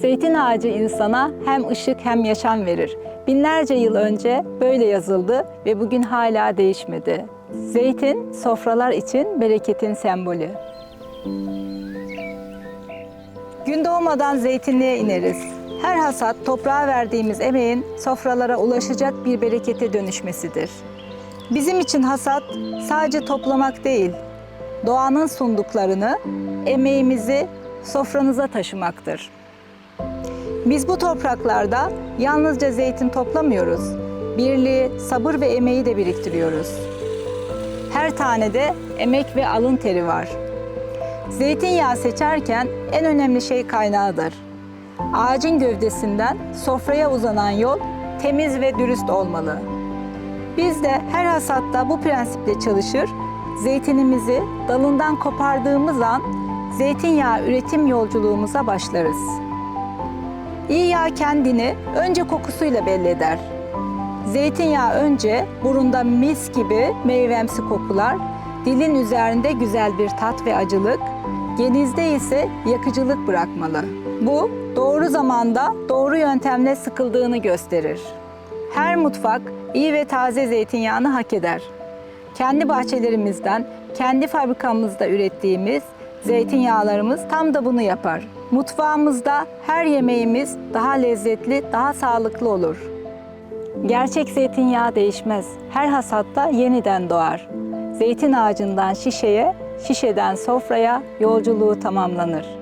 Zeytin ağacı insana hem ışık hem yaşam verir. Binlerce yıl önce böyle yazıldı ve bugün hala değişmedi. Zeytin sofralar için bereketin sembolü. Gün doğmadan zeytinliğe ineriz. Her hasat toprağa verdiğimiz emeğin sofralara ulaşacak bir berekete dönüşmesidir. Bizim için hasat sadece toplamak değil, doğanın sunduklarını, emeğimizi sofranıza taşımaktır. Biz bu topraklarda yalnızca zeytin toplamıyoruz. Birliği, sabır ve emeği de biriktiriyoruz. Her tanede emek ve alın teri var. Zeytinyağı seçerken en önemli şey kaynağıdır. Ağacın gövdesinden sofraya uzanan yol temiz ve dürüst olmalı. Biz de her hasatta bu prensiple çalışır, zeytinimizi dalından kopardığımız an zeytinyağı üretim yolculuğumuza başlarız. İyi yağ kendini önce kokusuyla belli eder. Zeytinyağı önce burunda mis gibi meyvemsi kokular, dilin üzerinde güzel bir tat ve acılık, genizde ise yakıcılık bırakmalı. Bu doğru zamanda doğru yöntemle sıkıldığını gösterir. Her mutfak iyi ve taze zeytinyağını hak eder. Kendi bahçelerimizden, kendi fabrikamızda ürettiğimiz zeytinyağlarımız tam da bunu yapar. Mutfağımızda her yemeğimiz daha lezzetli, daha sağlıklı olur. Gerçek zeytinyağı değişmez. Her hasatta yeniden doğar. Zeytin ağacından şişeye, şişeden sofraya yolculuğu tamamlanır.